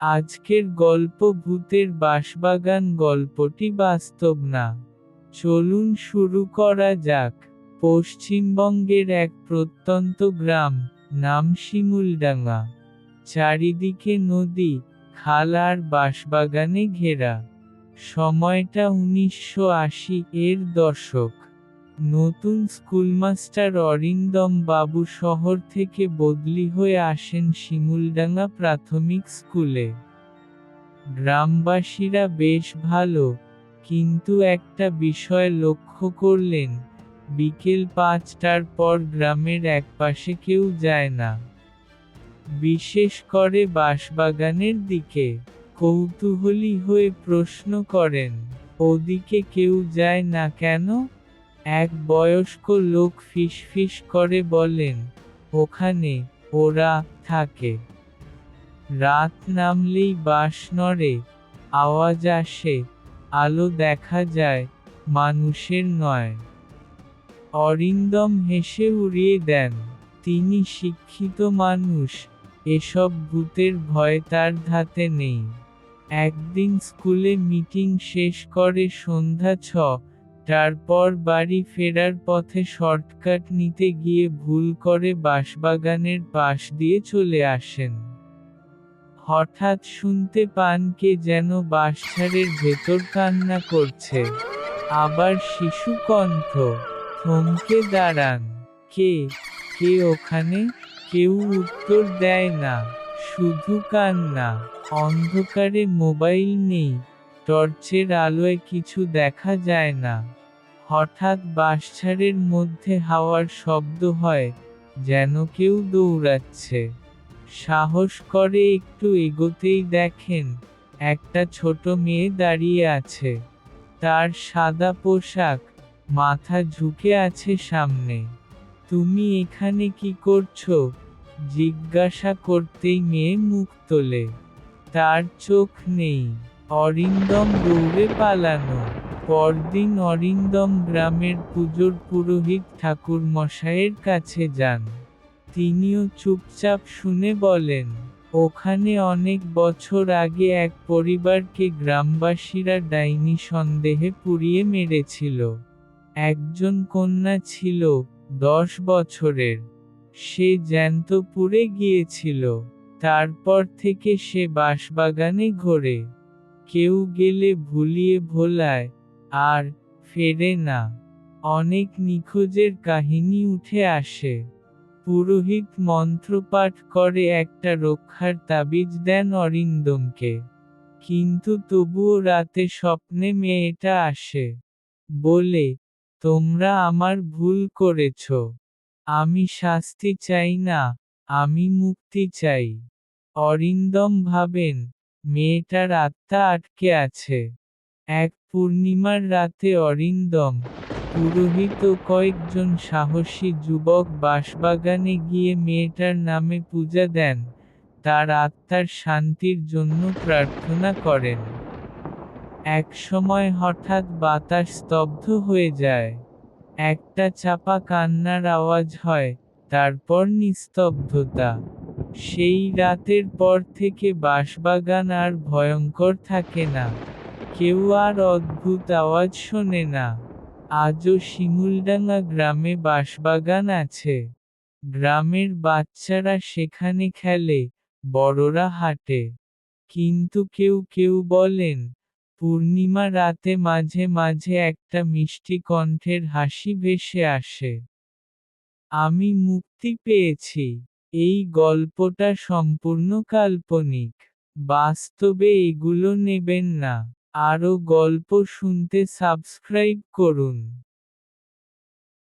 আজকের গল্প ভূতের বাঁশবাগান গল্পটি বাস্তব না। চলুন শুরু করা যাক। পশ্চিমবঙ্গের এক প্রত্যন্ত গ্রাম, নাম শিমুলডাঙ্গা। চারিদিকে নদী, খাল আর বাঁশবাগানে ঘেরা। সময়টা উনিশশো আশি এর দশক। নতুন স্কুলমাস্টার অরিন্দম বাবু শহর থেকে বদলি হয়ে আসেন শিমুলডাঙ্গা প্রাথমিক স্কুলে। গ্রামবাসীরা বেশ ভালো, কিন্তু একটা বিষয় লক্ষ্য করলেন, বিকেল পাঁচটার পর গ্রামের একপাশে কেউ যায় না। বিশেষ করে বাঁশবাগানের দিকে, কৌতূহলী হয়ে প্রশ্ন করেন, ওদিকে কেউ যায় না কেন? এক বয়স্ক লোক ফিসফিস করে বলেন, ওখানে ওরা থাকে। রাত নামলেই বাঁশ নড়ে, আওয়াজ আসে, আলো দেখা যায়, মানুষের নয়। অরিন্দম হেসে উড়িয়ে দেন, তিনি শিক্ষিত মানুষ, এসব ভূতের ভয় তার ধাতে নেই। একদিন স্কুলে মিটিং শেষ করে সন্ধ্যা ছ তারপর বাড়ি ফেরার পথে শর্টকাট নিতে গিয়ে ভুল করে বাঁশবাগানের পাশ দিয়ে চলে আসেন। হঠাৎ শুনতে পান কে যেন বাঁশঝাড়ের ভেতর কান্না করছে। আবার শিশু কণ্ঠ, থমকে দাঁড়ান। কে? কে ওখানে? কেউ উত্তর দেয় না। শুধু কান্না। অন্ধকারে মোবাইল নেই। টর্চের আলোয় কিছু দেখা যায় না। হঠাৎ বাঁশঝাড়ের মধ্যে হাওয়ার শব্দ হয়, যেন কেউ দৌড়াচ্ছে। সাহস করে একটু এগোতেই দেখেন, একটা ছোট মেয়ে দাঁড়িয়ে আছে। তার সাদা পোশাক, মাথা ঝুঁকে আছে সামনে। তুমি এখানে কি করছ? জিজ্ঞাসা করতেই মেয়ে মুখ তোলে। তার চোখ নেই, অরিন্দম দৌড়ে পালানো। পরদিন অরিন্দম গ্রামের পুজোর পুরোহিত ঠাকুর মশাইয়ের কাছে যান। তিনিও চুপচাপ শুনে বলেন, ওখানে অনেক বছর আগে এক পরিবারকে গ্রামবাসীরা ডাইনি সন্দেহে পুড়িয়ে মেরেছিল। একজন কন্যা ছিল দশ বছরের। সে জ্যান্ত পুড়ে গিয়েছিল। তারপর থেকে সে বাঁশবাগানে ঘোরে। কেউ গেলে ভুলিয়ে ভোলায়। আর ফেরে না। অনেক নিখোঁজের কাহিনী উঠে আসে। পুরোহিত মন্ত্রপাঠ করে একটা রক্ষার তাবিজ দেন অরিন্দমকে। কিন্তু তবুও রাতে স্বপ্নে মেয়েটা আসে। বলে, তোমরা আমার ভুল করেছ। আমি শাস্তি চাই না, আমি মুক্তি চাই। অরিন্দম ভাবেন, মেয়েটার আত্মা আটকে আছে। এক পূর্ণিমার রাতে অরিন্দম পুরোহিত কয়েকজন সাহসী যুবক বাঁশবাগানে গিয়ে মেয়েটার নামে পূজা দেন, তার আত্মার শান্তির জন্য প্রার্থনা করেন। এক সময় হঠাৎ বাতাস স্তব্ধ হয়ে যায়, একটা চাপা কান্নার আওয়াজ হয়, তারপর নিস্তব্ধতা। সেই রাতের পর থেকে বাঁশবাগান আর ভয়ঙ্কর থাকে না। কেউ আর অদ্ভুত আওয়াজ শোনে না। আজও শিমুলডাঙ্গা গ্রামে বাঁশবাগান আছে। গ্রামের বাচ্চারা সেখানে খেলে, বড়রা হাঁটে। কিন্তু কেউ কেউ বলেন, পূর্ণিমা রাতে মাঝে মাঝে একটা মিষ্টি কণ্ঠের হাসি ভেসে আসে। আমি মুক্তি পেয়েছি। এই গল্পটা সম্পূর্ণ কাল্পনিক। বাস্তবে এগুলো নেবেন না। আরও গল্প শুনতে সাবস্ক্রাইব করুন।